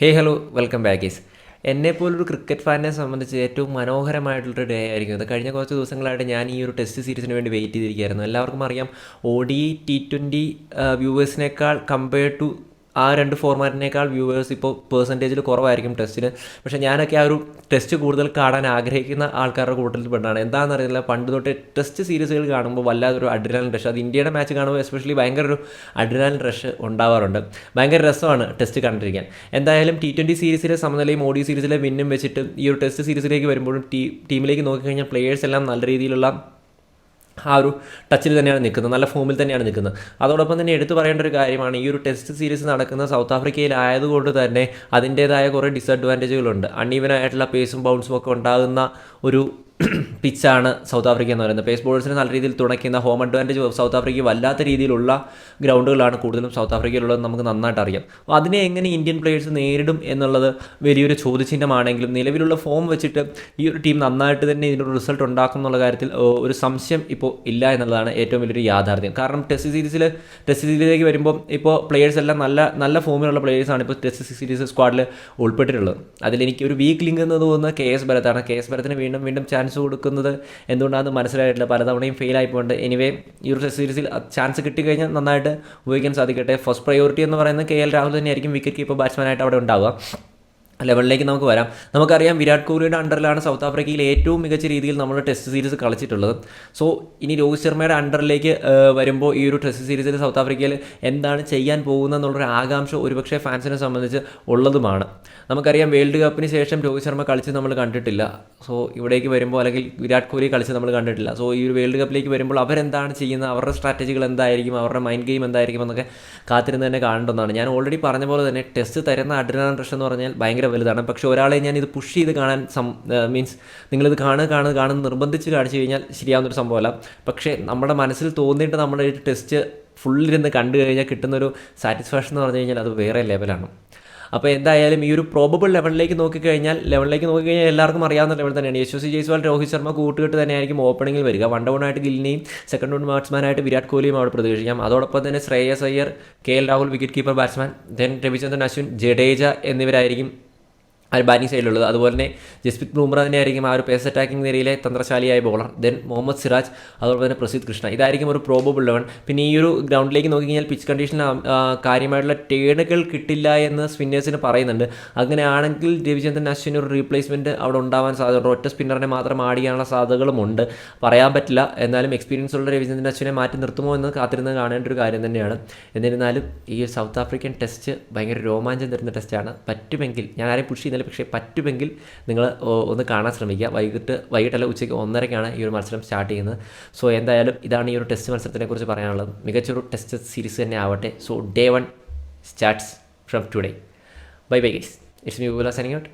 ഹേ hello welcome back എന്നെ പോലൊരു cricket ഫാനിനെ സംബന്ധിച്ച് ഏറ്റവും മനോഹരമായിട്ടുള്ളൊരു ഡേ ആയിരിക്കും. അത് കഴിഞ്ഞ കുറച്ച് ദിവസങ്ങളായിട്ട് ഞാൻ ഈ ഒരു ടെസ്റ്റ് സീരീസിന് വേണ്ടി വെയിറ്റ് ചെയ്തിരിക്കുകയായിരുന്നു. എല്ലാവർക്കും അറിയാം ഒ ഡി ടി ട്വന്റി വ്യൂവേഴ്സിനേക്കാൾ കമ്പയർ ടു ആ രണ്ട് ഫോർമാറ്റിനേക്കാൾ വ്യൂവേഴ്സ് ഇപ്പോൾ പെർസെന്റേജിൽ കുറവായിരിക്കും ടെസ്റ്റിന് പക്ഷേ ഞാനൊക്കെ ആ ഒരു ടെസ്റ്റ് കൂടുതൽ കാണാൻ ആഗ്രഹിക്കുന്ന ആൾക്കാരുടെ കൂട്ടത്തിൽ പെട്ടാണ് എന്താണെന്ന് അറിയില്ല. പണ്ട് തൊട്ട് ടെസ്റ്റ് സീരീസുകൾ കാണുമ്പോൾ വല്ലാതൊരു അഡ്രിനാലിൻ റഷ് അത് ഇന്ത്യയുടെ മാച്ച് കാണുമ്പോൾ എസ്പെഷ്യലി ഭയങ്കര ഒരു അഡ്രിനാലിൻ റഷ് ഉണ്ടാവാറുണ്ട്. ഭയങ്കര രസമാണ് ടെസ്റ്റ് കണ്ടിരിക്കാൻ. എന്തായാലും ടി ട്വന്റി സീരീസിലെ സമനിലയും ഓഡി സീരീസിലെ വിന്നും വെച്ചിട്ട് ഈ ഒരു ടെസ്റ്റ് സീരീസിലേക്ക് വരുമ്പോഴും ടീമിലേക്ക് നോക്കിക്കഴിഞ്ഞാൽ പ്ലേയേഴ്സ് എല്ലാം നല്ല രീതിയിലുള്ള ആ ഒരു ടച്ചിൽ തന്നെയാണ് നിൽക്കുന്നത്. നല്ല ഫോമിൽ തന്നെയാണ് നിൽക്കുന്നത്. അതോടൊപ്പം തന്നെ എടുത്തു പറയേണ്ട ഒരു കാര്യമാണ് ഈ ഒരു ടെസ്റ്റ് സീരീസ് നടക്കുന്ന സൗത്ത് ആഫ്രിക്കയിലായതുകൊണ്ട് തന്നെ അതിന്റേതായ കുറേ ഡിസഡ്വാന്റേജുകളുണ്ട് അൺഈവനായിട്ടുള്ള പേസും ബൗൺസും ഒക്കെ ഉണ്ടാകുന്ന ഒരു പിച്ചാണ് സൗത്ത് ആഫ്രിക്ക എന്ന് പറയുന്നത്. പേസ് ബോളേഴ്സിനെ നല്ല രീതിയിൽ തുണയ്ക്കുന്ന ഹോം അഡ്വാന്റേജ് സൗത്ത് ആഫ്രിക്ക വല്ലാത്ത രീതിയിലുള്ള ഗ്രൗണ്ടുകളാണ് കൂടുതലും സൗത്ത് ആഫ്രിക്കയിലുള്ളത് നമുക്ക് നന്നായിട്ട് അറിയാം. അപ്പോൾ അതിനെ എങ്ങനെ ഇന്ത്യൻ പ്ലേയേഴ്സ് നേരിടും എന്നുള്ളത് വലിയൊരു ചോദ്യചിഹ്നമാണെങ്കിലും നിലവിലുള്ള ഫോം വെച്ചിട്ട് ഈ ഒരു ടീം നന്നായിട്ട് തന്നെ ഇതിനൊരു റിസൾട്ട് ഉണ്ടാക്കും എന്നുള്ള കാര്യത്തിൽ ഒരു സംശയം ഇപ്പോൾ ഇല്ല എന്നുള്ളതാണ് ഏറ്റവും വലിയൊരു യാഥാർത്ഥ്യം. കാരണം ടെസ്റ്റ് സീരീസിൽ ടെസ്റ്റ് സീരീസിലേക്ക് വരുമ്പോൾ ഇപ്പോൾ പ്ലേയേഴ്സ് എല്ലാം നല്ല നല്ല ഫോമിലുള്ള പ്ലേയേഴ്സാണ് ഇപ്പോൾ ടെസ്റ്റ് സീരീസ് സ്ക്വാഡിൽ ഉൾപ്പെട്ടിട്ടുള്ളത്. അതിലെനിക്ക് ഒരു വീക്ക് ലിങ്ക് എന്ന് തോന്നുന്നത് കെ എസ് ഭരത്താണ് കെ എസ് ഭരത്തിന് വീണ്ടും വീണ്ടും ചാൻസ് കൊടുക്കുന്നത് എന്തുകൊണ്ടാണെന്ന് മനസ്സിലായിട്ടില്ല. പലതവണയും ഫെയിൽ പോകുന്നുണ്ട് എനിവേ ഈ ഒരു ടെസ്റ്റ് സീരീസിൽ ചാൻസ് കിട്ടിക്കഴിഞ്ഞാൽ നന്നായിട്ട് ഉപയോഗിക്കാൻ സാധിക്കട്ടെ. ഫസ്റ്റ് പ്രയോറിറ്റി എന്ന് പറയുന്നത് കെ എൽ രാഹുൽ തന്നെയായിരിക്കും. വിക്കറ്റ് കീപ്പർ ബാറ്റ്സ്മാനായിട്ട് അവിടെ ഉണ്ടാവുക. ലെവലിലേക്ക് നമുക്ക് വരാം. നമുക്കറിയാം വിരാട് കോഹ്ലിയുടെ അണ്ടറിലാണ് സൗത്ത് ആഫ്രിക്കയിൽ ഏറ്റവും മികച്ച രീതിയിൽ നമ്മൾ ടെസ്റ്റ് സീരീസ് കളിച്ചിട്ടുള്ളത്. സോ ഇനി രോഹിത് ശർമ്മയുടെ അണ്ടറിലേക്ക് വരുമ്പോൾ ഈ ഒരു ടെസ്റ്റ് സീരീസിൽ സൗത്ത് ആഫ്രിക്കയിൽ എന്താണ് ചെയ്യാൻ പോകുന്നത് എന്നുള്ളൊരു ആകാംക്ഷ ഒരുപക്ഷെ ഫാൻസിനെ സംബന്ധിച്ച് ഉള്ളതുമാണ്. നമുക്കറിയാം വേൾഡ് കപ്പിന് ശേഷം രോഹിത് ശർമ്മ കളിച്ച് നമ്മൾ കണ്ടിട്ടില്ല. സോ ഇവിടേക്ക് വരുമ്പോൾ അല്ലെങ്കിൽ വിരാട് കോഹ്ലി കളിച്ച് നമ്മൾ കണ്ടിട്ടില്ല. സോ ഈ ഒരു വേൾഡ് കപ്പിലേക്ക് വരുമ്പോൾ അവരെന്താണ് ചെയ്യുന്നത്? അവരുടെ സ്ട്രാറ്റജികൾ എന്തായിരിക്കും? അവരുടെ മൈൻഡ് ഗെയിം എന്തായിരിക്കും എന്നൊക്കെ കാത്തിരുന്ന് തന്നെ കാണേണ്ടതാണ്. ഞാൻ ഓൾറെഡി പറഞ്ഞ പോലെ തന്നെ ടെസ്റ്റ് തരുന്ന അഡ്രിനാൻ റഷ് എന്ന് പറഞ്ഞാൽ ഭയങ്കര വലുതാണ്. പക്ഷേ ഒരാളെ ഞാൻ ഇത് പുഷ് ചെയ്ത് കാണാൻ സം മീൻസ് നിങ്ങളിത് കാണുക കാണുക കാണുക നിർബന്ധിച്ച് കാണിച്ചു കഴിഞ്ഞാൽ ശരിയാവുന്നൊരു സംഭവമല്ല. പക്ഷേ നമ്മുടെ മനസ്സിൽ തോന്നിയിട്ട് നമ്മുടെ ഒരു ടെസ്റ്റ് ഫുള്ളിരുന്ന് കണ്ടു കഴിഞ്ഞാൽ കിട്ടുന്നൊരു സാറ്റിസ്ഫാക്ഷൻ എന്ന് പറഞ്ഞു കഴിഞ്ഞാൽ അത് വേറെ ലെവലാണ് അപ്പോൾ എന്തായാലും ഈ ഒരു പ്രോബബിൾ ലെവലിലേക്ക് നോക്കിക്കഴിഞ്ഞാൽ ലെവലിലേക്ക് നോക്കിക്കഴിഞ്ഞാൽ എല്ലാവർക്കും അറിയാവുന്ന ലെവൽ തന്നെയാണ്. യശസ്വി ജയ്സ്വാൾ രോഹിത് ശർമ്മ കൂട്ടുകെട്ട് തന്നെയായിരിക്കും ഓപ്പണിംഗിൽ വരിക. വൺ ഡൗൺ ആയിട്ട് ഗില്ലിനെയും സെക്കൻഡ് ഡൗൺ ബാറ്റ്സ്മാനായിട്ട് വിരാട് കോഹ്ലിയും അവിടെ പ്രതീക്ഷിക്കാം അതോടൊപ്പം തന്നെ Shreyas Iyer K L Rahul wicket keeper batsman then Ravichandran Ashwin Jadeja എന്നിവരായിരിക്കും ആ ബാറ്റിംഗ് സൈഡിലുള്ളത് അതുപോലെ തന്നെ ജസ്പ്രീത് ബുംറ തന്നെയായിരിക്കും ആ ഒരു പേസ് അറ്റാക്കിംഗ് നിരയിലെ തന്ത്രശാലിയായ ബോളർ ദെൻ മുഹമ്മദ് സിറാജ് അതുപോലെ തന്നെ പ്രസീദ് കൃഷ്ണ. ഇതായിരിക്കും ഒരു പ്രോബബിൾ ലെവൻ പിന്നെ ഈ ഒരു ഗ്രൗണ്ടിലേക്ക് നോക്കിക്കഴിഞ്ഞാൽ പിച്ച് കണ്ടീഷനിൽ കാര്യമായിട്ടുള്ള ടേണുകൾ കിട്ടില്ല എന്ന് സ്പിന്നേഴ്സിന് പറയുന്നുണ്ട്. അങ്ങനെയാണെങ്കിൽ രവിചന്ദ്രൻ അശ്വിൻ ഒരു റീപ്ലേസ്മെന്റ് അവിടെ ഉണ്ടാവാൻ സാധ്യത ഒറ്റ സ്പിന്നറിനെ മാത്രം ആടിയാനുള്ള സാധ്യതകളുമുണ്ട് പറയാൻ പറ്റില്ല. എന്നാലും എക്സ്പീരിയൻസ് ഉള്ള രവിചന്ദ്രൻ അശ്വിനെ മാറ്റി നിർത്തുമോ എന്ന് കാത്തിരുന്ന് കാണേണ്ട ഒരു കാര്യം തന്നെയാണ്. എന്നിരുന്നാലും ഈ സൗത്ത് ആഫ്രിക്കൻ ടെസ്റ്റ് ഭയങ്കര രോമാഞ്ചം തരുന്ന ടെസ്റ്റാണ് പറ്റുമെങ്കിൽ ഞാൻ ആരെയും പുഷ് ചെയ്യുന്നില്ല പക്ഷേ പറ്റുമെങ്കിൽ നിങ്ങൾ ഒന്ന് കാണാൻ ശ്രമിക്കുക. വൈകിട്ട് വൈകിട്ടല്ല ഉച്ചയ്ക്ക് ഒന്നരയ്ക്കാണ് ഈ ഒരു മത്സരം സ്റ്റാർട്ട് ചെയ്യുന്നത്. സോ എന്തായാലും ഇതാണ് ഈ ഒരു ടെസ്റ്റ് മത്സരത്തിനെ കുറിച്ച് പറയാനുള്ളത്. മികച്ചൊരു ടെസ്റ്റ് സീരീസ് തന്നെ ആവട്ടെ. So day one starts from today bye bye guys it's me signing out